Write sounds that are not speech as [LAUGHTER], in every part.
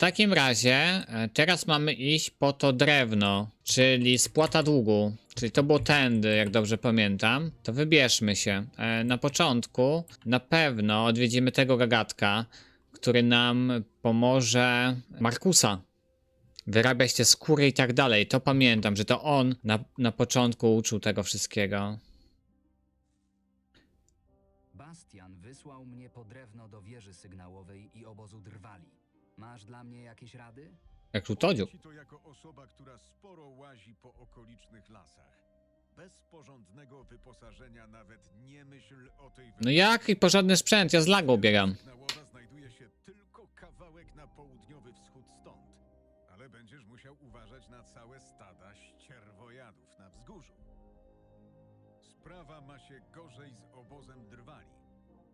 takim razie e, teraz mamy iść po to drewno, czyli spłata długu. Czyli to było tędy, jak dobrze pamiętam. To wybierzmy się. E, Na początku na pewno odwiedzimy tego gagatka, który nam pomoże Markusa. Wyrabiać te skóry i tak dalej. To pamiętam, że to on na, na początku uczył tego wszystkiego. Bastian wysłał mnie po drewno do wieży sygnałowej i obozu drwali. Masz dla mnie jakieś rady? Jak. Ci to jako osoba, która sporo łazi po okolicznych lasach. Bez porządnego wyposażenia nawet nie myśl o tej No jak i porządny sprzęt, ja z lagu biegam. Sygnałowa znajduje się tylko kawałek na południowy wschód stąd. Ale będziesz musiał uważać na całe stada ścierwojadów na wzgórzu. Sprawa ma się gorzej z obozem drwali.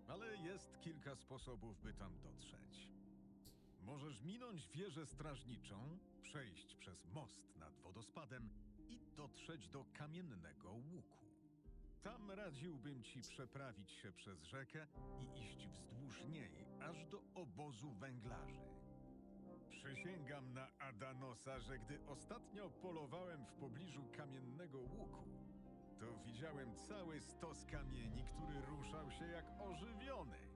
Ale jest kilka sposobów, by tam dotrzeć. Możesz minąć wieżę strażniczą, przejść przez most nad wodospadem i dotrzeć do kamiennego łuku. Tam radziłbym ci przeprawić się przez rzekę i iść wzdłuż niej, aż do obozu węglarzy. Przysięgam na Adanosa, że gdy ostatnio polowałem w pobliżu kamiennego łuku, to widziałem cały stos kamieni, który ruszał się jak ożywiony.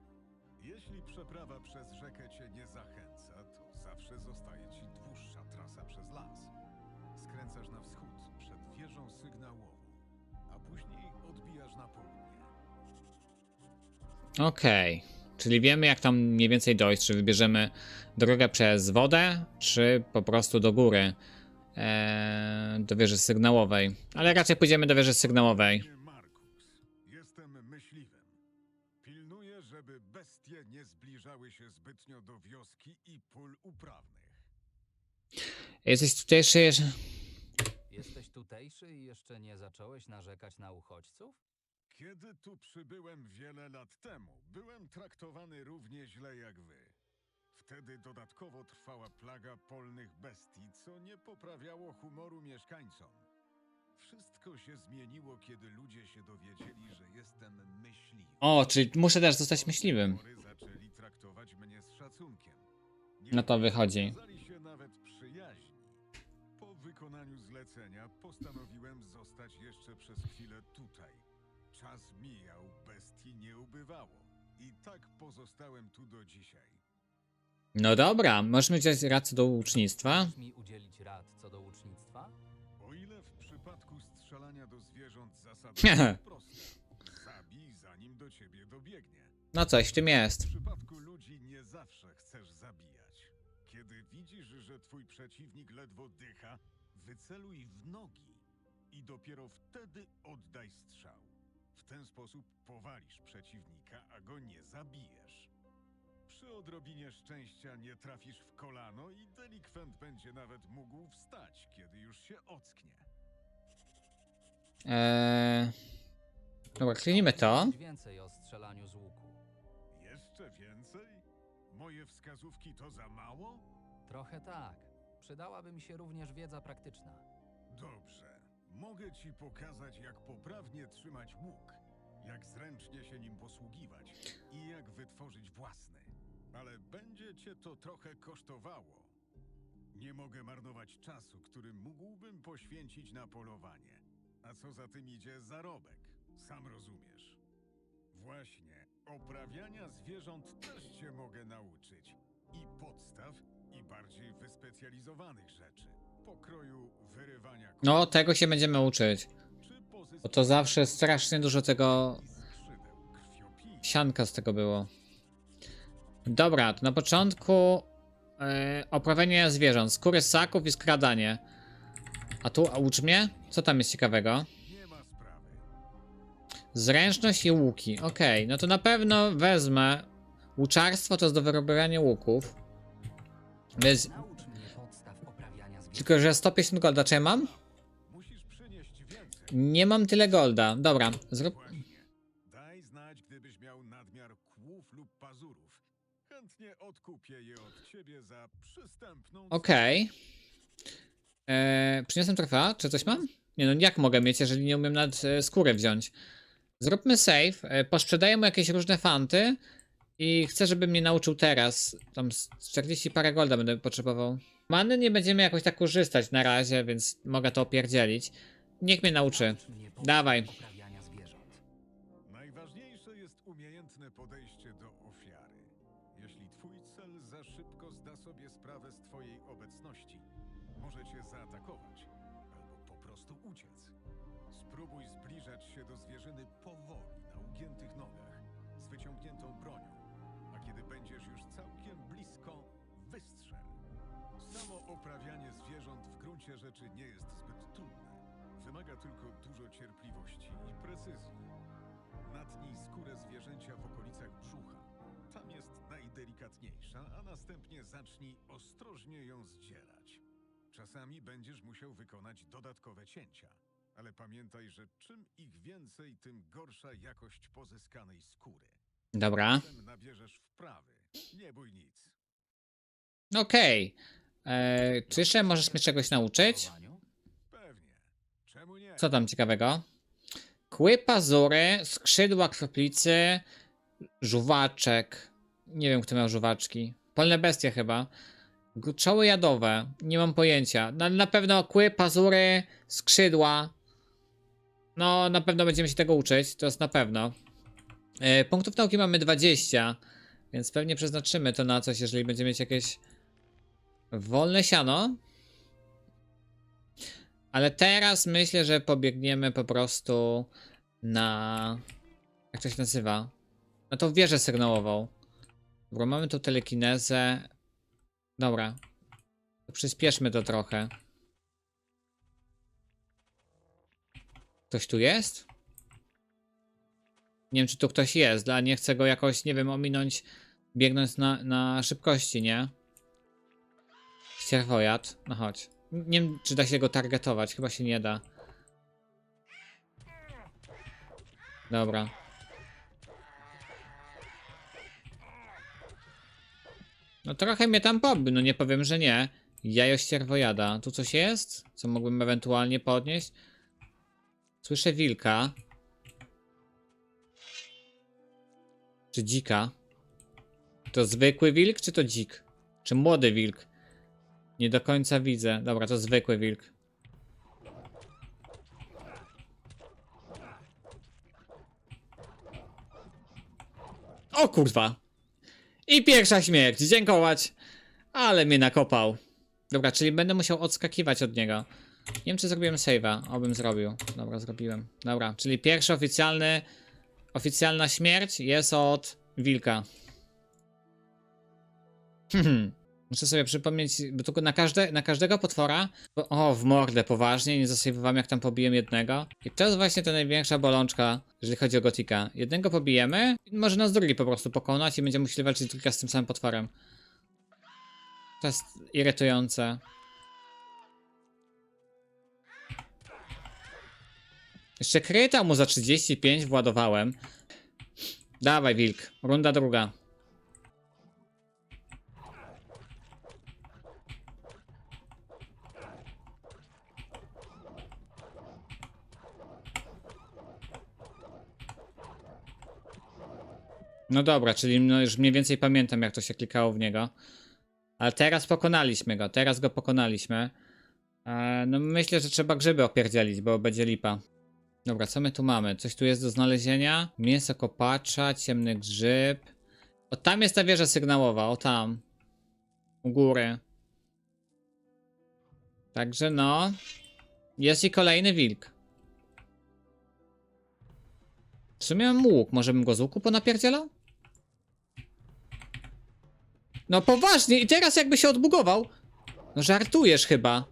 Jeśli przeprawa przez rzekę cię nie zachęca, to zawsze zostaje ci dłuższa trasa przez las. Skręcasz na wschód przed wieżą sygnałową, a później odbijasz na południe. Okej. Czyli wiemy, jak tam mniej więcej dojść. Czy wybierzemy drogę przez wodę, czy po prostu do góry, eee, do wieży sygnałowej. Ale raczej pójdziemy do wieży sygnałowej. Żeby bestie nie zbliżały się zbytnio do wioski i pól uprawnych. Jesteś tutejszy. Jesteś tutejszy i jeszcze nie zacząłeś narzekać na uchodźców? Kiedy tu przybyłem wiele lat temu, byłem traktowany równie źle jak wy. Wtedy dodatkowo trwała plaga polnych bestii, co nie poprawiało humoru mieszkańcom. Wszystko się zmieniło, kiedy ludzie się dowiedzieli, że jestem myśliwy. O, czyli muszę też zostać myśliwym. Zaczęli traktować mnie z szacunkiem. No to wychodzi. Okazali się nawet przyjaźni. Po wykonaniu zlecenia postanowiłem zostać jeszcze przez chwilę tutaj. Czas mijał, bestii nie ubywało. I tak pozostałem tu do dzisiaj. No dobra, możemy wziąć rację do ucznictwa. Możesz mi udzielić rad co do ucznictwa? O ile w przypadku strzelania do zwierząt zasada [LAUGHS] jest prosta. Zabij zanim do ciebie dobiegnie. No coś w tym jest. W przypadku ludzi nie zawsze chcesz zabijać. Kiedy widzisz, że twój przeciwnik ledwo dycha, wyceluj w nogi i dopiero wtedy oddaj strzał. W ten sposób powalisz przeciwnika, a go nie zabijesz. Przy odrobinie szczęścia nie trafisz w kolano i delikwent będzie nawet mógł wstać, kiedy już się ocknie. Eee... Dobra, kliknijmy to. Więcej o strzelaniu z łuku. Jeszcze więcej? Moje wskazówki to za mało? Trochę tak. Przydałaby mi się również wiedza praktyczna. Dobrze. Mogę ci pokazać, jak poprawnie trzymać łuk, jak zręcznie się nim posługiwać i jak wytworzyć własny. Ale będzie cię to trochę kosztowało. Nie mogę marnować czasu, który mógłbym poświęcić na polowanie. A co za tym idzie zarobek, sam rozumiesz. Właśnie, oprawiania zwierząt też cię mogę nauczyć. I podstaw, i bardziej wyspecjalizowanych rzeczy. Pokroju wyrywania No, tego się będziemy uczyć. czy Bo to zawsze strasznie dużo tego sianka z tego było. Dobra, to na początku e, oprawianie zwierząt, skóry ssaków i skradanie. A tu, ucz mnie? Co tam jest ciekawego? Zręczność i łuki. Okej, no to na pewno wezmę. Łuczarstwo to jest do wyrobienia łuków. Zwierząt. Tylko, że 150 golda, czy ja mam? Nie mam tyle golda. Dobra, zrób... Chętnie odkupię je od ciebie za przystępną Okej. Eee, Przyniosłem trofea? Czy coś mam? Nie no, jak mogę mieć, jeżeli nie umiem nad e, skórę wziąć? Zróbmy save, e, posprzedajemy jakieś różne fanty I chcę, żeby mnie nauczył teraz. Tam z 40 parę golda będę potrzebował. Many nie będziemy jakoś tak korzystać na razie, więc mogę to opierdzielić. Niech mnie nauczy. Dawaj. Sprawę z twojej obecności, może cię zaatakować albo po prostu uciec. Spróbuj zbliżać się do zwierzyny powoli, na ugiętych nogach, z wyciągniętą bronią, a kiedy będziesz już całkiem blisko, wystrzel. Samo oprawianie zwierząt w gruncie rzeczy nie jest zbyt trudne. Wymaga tylko dużo cierpliwości i precyzji. Natnij skórę zwierzęcia w okolicach brzucha. Tam jest najdelikatniejsza, a następnie zacznij ostrożnie ją zdzierać. Czasami będziesz musiał wykonać dodatkowe cięcia. Ale pamiętaj, że czym ich więcej, tym gorsza jakość pozyskanej skóry. Dobra. Potem nabierzesz wprawy. Nie bój nic. Okej. Okay. Czyszę, możesz mnie czegoś nauczyć? Pewnie. Czemu nie? Co tam ciekawego? Kły, pazury, skrzydła kroplicy, żuwaczek. Nie wiem, kto miał żuwaczki. Polne bestie chyba. Czoły jadowe. Nie mam pojęcia. Na, na pewno kły, pazury, skrzydła. No, na pewno będziemy się tego uczyć. To jest na pewno. E, punktów nauki mamy 20. Więc pewnie przeznaczymy to na coś, jeżeli będziemy mieć jakieś wolne siano. Ale teraz myślę, że pobiegniemy po prostu na. Jak to się nazywa? Na tą wieżę sygnałową. Dobra, mamy tu telekinezę. Dobra. To przyspieszmy to trochę. Ktoś tu jest? Nie wiem, czy tu ktoś jest, ale nie chcę go jakoś, nie wiem, ominąć, biegnąc na, na szybkości, nie? Ścierwojad. No chodź. Nie wiem, czy da się go targetować. Chyba się nie da. Dobra. No trochę mnie tam pobił, no nie powiem, że nie. Jajo ścierwojada. Tu coś jest? Co mógłbym ewentualnie podnieść? Słyszę wilka. Czy dzika? To zwykły wilk, czy to dzik? Czy młody wilk? Nie do końca widzę. Dobra, to zwykły wilk. O kurwa. I pierwsza śmierć. Dziękować. Ale mnie nakopał. Dobra, czyli będę musiał odskakiwać od niego. Nie wiem, czy zrobiłem save'a. Obym zrobił. Dobra, zrobiłem. Dobra, czyli pierwszy oficjalny... Oficjalna śmierć jest od wilka. [LAUGHS] Hmm. Muszę sobie przypomnieć, bo tylko na, każde, na każdego potwora. bo- O, w mordę, poważnie, nie zasejwowałem jak tam pobiłem jednego. I to jest właśnie ta największa bolączka, jeżeli chodzi o Gotika. Jednego pobijemy, może nas drugi po prostu pokonać i będziemy musieli walczyć tylko z tym samym potworem. To jest irytujące. Jeszcze kryta mu za 35 władowałem. Dawaj, wilk. Runda druga. No dobra, czyli no już mniej więcej pamiętam, jak to się klikało w niego. Ale teraz pokonaliśmy go, teraz go pokonaliśmy. E, no myślę, że trzeba grzyby opierdzielić, bo będzie lipa. Dobra, co my tu mamy? Coś tu jest do znalezienia? Mięso kopacza, ciemny grzyb. O, tam jest ta wieża sygnałowa, o tam. U góry. Także no. Jest i kolejny wilk. W sumie mam łuk, może bym go z łuku ponapierdzielał? No poważnie, i teraz jakby się odbugował. No żartujesz chyba.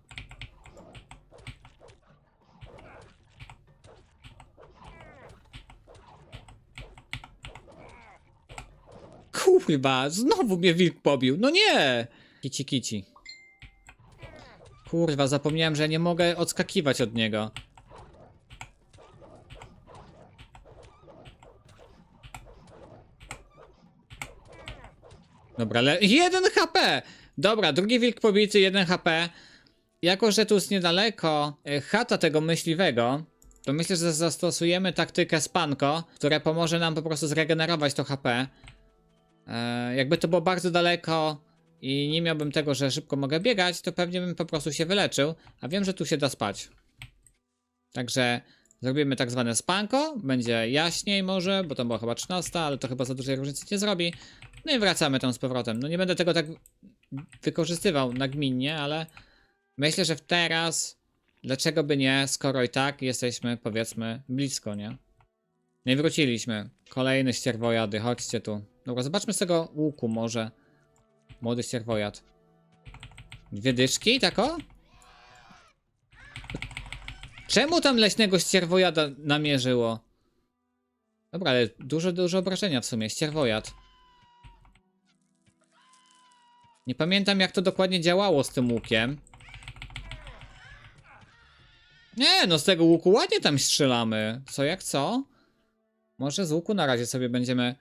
Kurwa, znowu mnie wilk pobił. No nie! Kici kici. Kurwa, zapomniałem, że nie mogę odskakiwać od niego. Dobra, ale 1 HP! Dobra, drugi wilk pobity, 1 HP. Jako, że tu jest niedaleko e, chata tego myśliwego, to myślę, że zastosujemy taktykę spanko, która pomoże nam po prostu zregenerować to HP. E, jakby to było bardzo daleko i nie miałbym tego, że szybko mogę biegać, to pewnie bym po prostu się wyleczył, a wiem, że tu się da spać. Także zrobimy tak zwane spanko, będzie jaśniej może, bo to była chyba 13, ale to chyba za dużej różnicy nie zrobi. No i wracamy tam z powrotem. No nie będę tego tak wykorzystywał nagminnie, ale myślę, że teraz dlaczego by nie, skoro i tak jesteśmy powiedzmy blisko, nie? Nie wróciliśmy. Kolejny ścierwojady, chodźcie tu. Dobra, zobaczmy z tego łuku może. Młody ścierwojad. Dwie dyszki, tako? Czemu tam leśnego ścierwojada namierzyło? Dobra, ale dużo, dużo obrażenia w sumie. Ścierwojad. Nie pamiętam jak to dokładnie działało z tym łukiem. Nie, no z tego łuku ładnie tam strzelamy. Co jak co? Może z łuku na razie sobie będziemy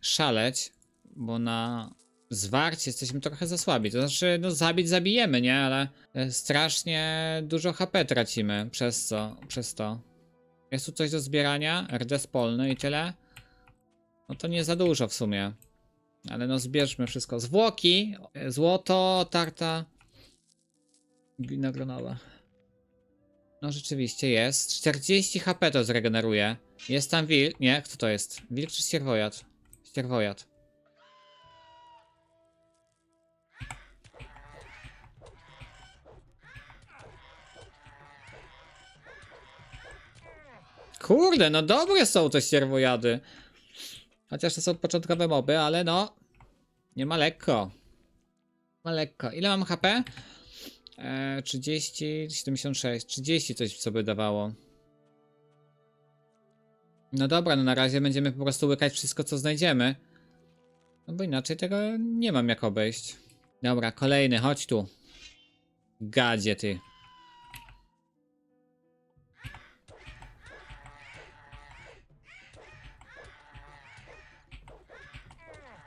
szaleć, bo na zwarcie jesteśmy trochę za słabi. To znaczy, no zabić zabijemy, nie? Ale e, strasznie dużo HP tracimy przez co, przez to. Jest tu coś do zbierania? RD i tyle? No to nie za dużo w sumie. Ale no zbierzmy wszystko. Zwłoki, złoto, tarta, glina gronowa. No rzeczywiście jest. 40 HP to zregeneruje. Jest tam wilk. Nie, kto to jest? Wilk czy ścierwojad? Ścierwojad. Kurde, no dobre są te ścierwojady. Chociaż to są początkowe moby, ale no. Nie ma lekko. Ma lekko. Ile mam HP? E, 30, 76, 30 coś co by dawało. No dobra, no na razie będziemy po prostu łykać wszystko co znajdziemy. No bo inaczej tego nie mam jak obejść. Dobra, kolejny, chodź tu. Gadzie ty.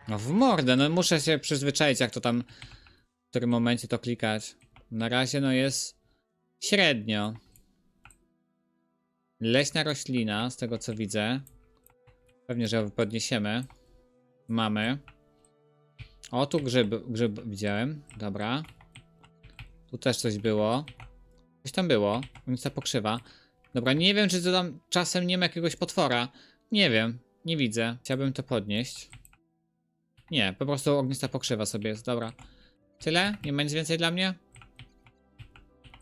No w mordę, no muszę się przyzwyczaić jak to tam w którym momencie to klikać. Na razie no jest średnio. Leśna roślina, z tego co widzę. Pewnie, że ją podniesiemy. Mamy. O, tu grzyb, grzyb widziałem. Dobra. Tu też coś było. Coś tam było. Ulica pokrzywa. Dobra, nie wiem, czy to tam czasem nie ma jakiegoś potwora. Nie wiem, nie widzę. Chciałbym to podnieść. Nie, po prostu ognista pokrzywa sobie jest. Dobra. Tyle? Nie ma nic więcej dla mnie?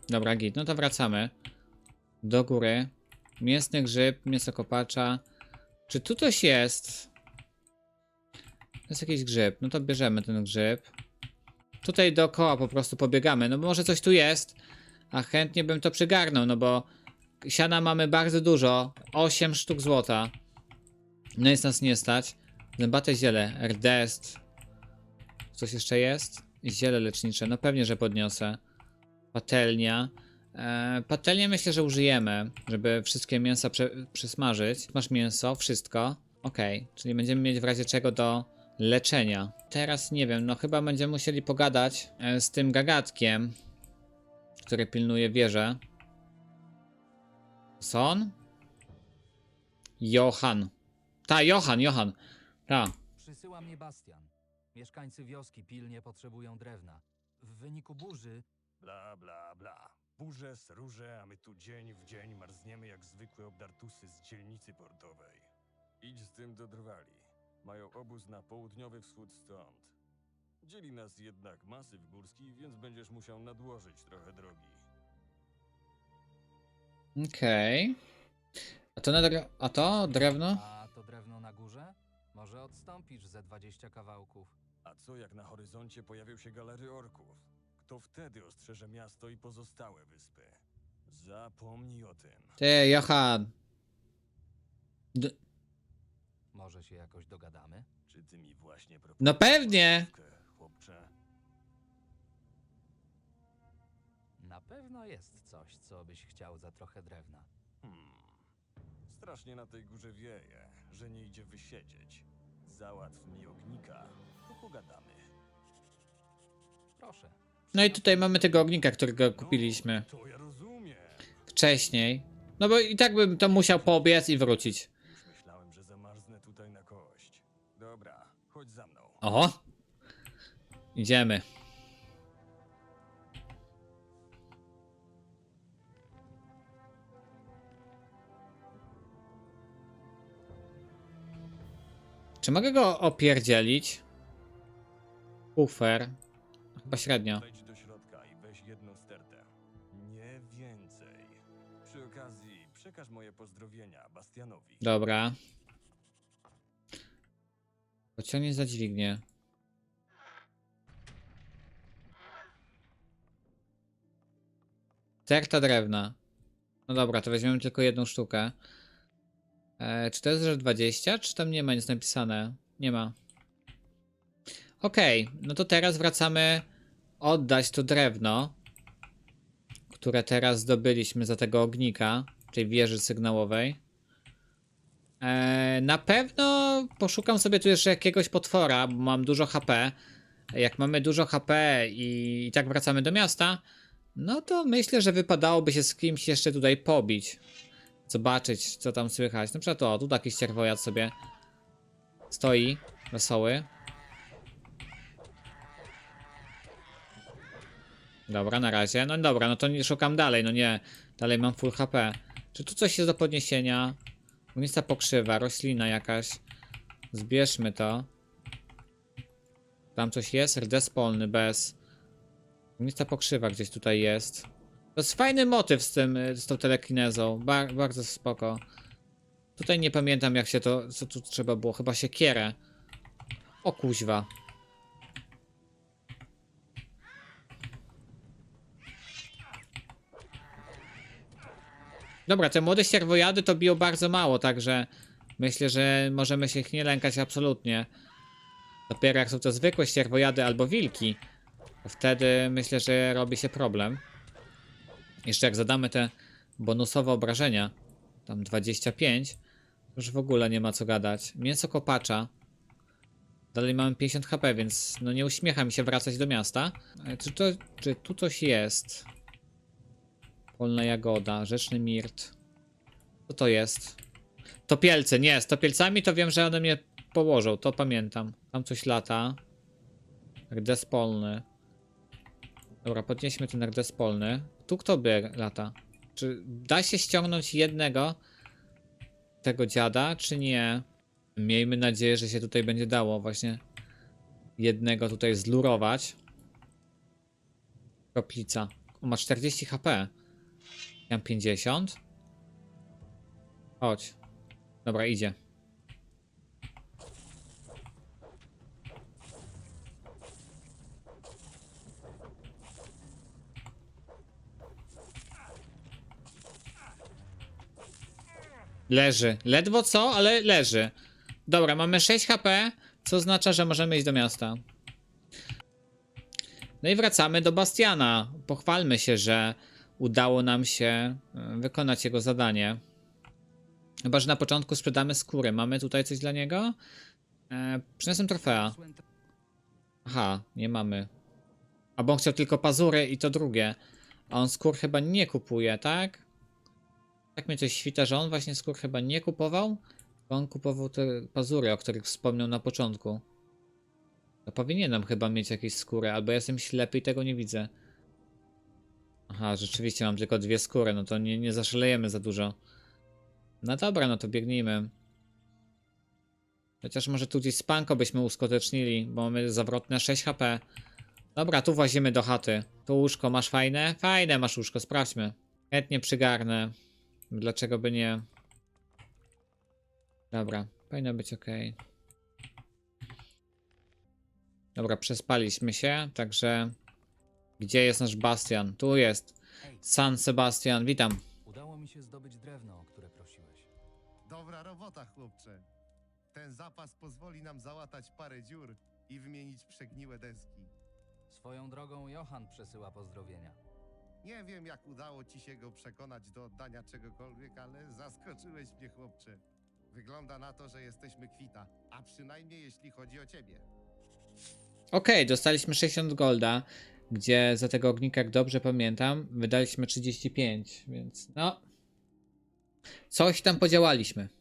Dobra, git. No to wracamy. Do góry. Mięsny grzyb, mięso kopacza. Czy tu coś jest? Jest jakiś grzyb. No to bierzemy ten grzyb. Tutaj dookoła po prostu pobiegamy. No może coś tu jest. A chętnie bym to przygarnął, no bo siana mamy bardzo dużo. 8 sztuk złota. No jest nas nie stać. Zębate ziele. Rdest. Coś jeszcze jest? Ziele lecznicze. No pewnie, że podniosę. Patelnia. E, patelnię myślę, że użyjemy, żeby wszystkie mięsa prze, przesmażyć. Masz mięso, wszystko. Okej, czyli będziemy mieć w razie czego do leczenia. Teraz nie wiem, no chyba będziemy musieli pogadać e, z tym gagatkiem, który pilnuje wieżę. Son? Johan. Ta, Johan, Johan. Ta. Przysyła mnie Bastian. Mieszkańcy wioski pilnie potrzebują drewna. W wyniku burzy Bla, bla, bla. Burze, róże, a my tu dzień w dzień marzniemy jak zwykłe obdartusy z dzielnicy portowej. Idź z tym do Drwali. Mają obóz na południowy wschód stąd. Dzieli nas jednak masyw górski, więc będziesz musiał nadłożyć trochę drogi. Okej. A to na dre- A to drewno? A to drewno na górze? Może odstąpisz ze 20 kawałków. A co jak na horyzoncie pojawią się galery orków? Kto wtedy ostrzeże miasto i pozostałe wyspy? Zapomnij o tym. Ty, Johan. D Może się jakoś dogadamy? Czy ty mi właśnie proponujesz No pewnie. chłopcze? Na pewno jest coś, co byś chciał za trochę drewna. Hmm. Strasznie na tej górze wieje, że nie idzie wysiedzieć. Załatw mi ognika, to pogadamy. Proszę. No i tutaj mamy tego ognika, którego kupiliśmy No, to ja rozumiem. wcześniej. No bo i tak bym to musiał pobiec i wrócić. Już myślałem, że zamarznę tutaj na kość. Dobra, chodź za mną. O! Idziemy. Czy mogę go opierdzielić? Kufer. Chyba średnio. Wejdź do środka i weź jedną stertę. Nie więcej. Przy okazji przekaż moje pozdrowienia Bastianowi. Dobra. Pociągnie za dźwignię. Terta drewna. No dobra, to weźmiemy tylko jedną sztukę. E, czy to jest rzecz 20? Czy tam nie ma nic napisane? Nie ma. Okej, no to teraz wracamy oddać to drewno, które teraz zdobyliśmy za tego ognika, tej wieży sygnałowej. E, na pewno poszukam sobie tu jeszcze jakiegoś potwora, bo mam dużo HP. Jak mamy dużo HP i, i tak wracamy do miasta, no to myślę, że wypadałoby się z kimś jeszcze tutaj pobić. Zobaczyć, co tam słychać. Na przykład o, tu taki ścierwojad sobie stoi, wesoły. Dobra, na razie. No dobra, no to nie szukam dalej, no nie. Dalej mam full HP. Czy tu coś jest do podniesienia? Ognista pokrzywa, roślina jakaś. Zbierzmy to. Tam coś jest? Rdes polny, bez. Ognista pokrzywa gdzieś tutaj jest. To jest fajny motyw z tym, y, z tą telekinezą. Bar bardzo spoko. Tutaj nie pamiętam jak się to, co tu trzeba było. Chyba siekierę. O kuźwa. Dobra, te młode sierwojady to biją bardzo mało, także myślę, że możemy się ich nie lękać absolutnie. Dopiero jak są to zwykłe sierwojady albo wilki, wtedy myślę, że robi się problem. Jeszcze jak zadamy te bonusowe obrażenia, tam 25, już w ogóle nie ma co gadać. Mięso kopacza. Dalej mamy 50 HP, więc no nie uśmiecha mi się wracać do miasta. Czy, to, czy tu coś jest? Polna jagoda, rzeczny mirt. Co to jest? Topielce, nie, z topielcami to wiem, że one mnie położą, to pamiętam. Tam coś lata. Rdes polny. Dobra, podnieśmy ten rdes polny. Tu kto by lata? Czy da się ściągnąć jednego tego dziada, czy nie? Miejmy nadzieję, że się tutaj będzie dało właśnie jednego tutaj zlurować. Kaplica. O, ma 40 HP. Ja mam 50. Chodź. Dobra, idzie. Leży. Ledwo co, ale leży. Dobra, mamy 6 HP, co oznacza, że możemy iść do miasta. No i wracamy do Bastiana. Pochwalmy się, że udało nam się e, wykonać jego zadanie. Chyba, że na początku sprzedamy skórę. Mamy tutaj coś dla niego? E, przyniosłem trofea. Aha, nie mamy. A bo on chciał tylko pazury i to drugie. A on skór chyba nie kupuje, tak? Tak mnie coś świta, że on właśnie skór chyba nie kupował. Tylko on kupował te pazury, o których wspomniał na początku. To powinienem chyba mieć jakieś skóry, albo jestem ślepy i tego nie widzę. Aha, rzeczywiście mam tylko dwie skóry, no to nie, nie zaszalejemy za dużo. No dobra, no to biegnijmy. Chociaż może tu gdzieś spanko byśmy uskutecznili, bo mamy zawrotne 6 HP. Dobra, tu włazimy do chaty. Tu łóżko masz fajne? Fajne masz łóżko, sprawdźmy. Chętnie przygarnę. Dlaczego by nie? Dobra, powinno być ok. Dobra, przespaliśmy się, także... Gdzie jest nasz Bastian? Tu jest. San Sebastian, witam. udało mi się zdobyć drewno, o które prosiłeś. Dobra robota, chłopcze. Ten zapas pozwoli nam załatać parę dziur i wymienić przegniłe deski. Swoją drogą Johan przesyła pozdrowienia. Nie wiem, jak udało ci się go przekonać do oddania czegokolwiek, ale zaskoczyłeś mnie, chłopcze. Wygląda na to, że jesteśmy kwita, a przynajmniej jeśli chodzi o ciebie. Okej, dostaliśmy 60 golda, gdzie za tego ognika, jak dobrze pamiętam, wydaliśmy 35, więc no... Coś tam podziałaliśmy.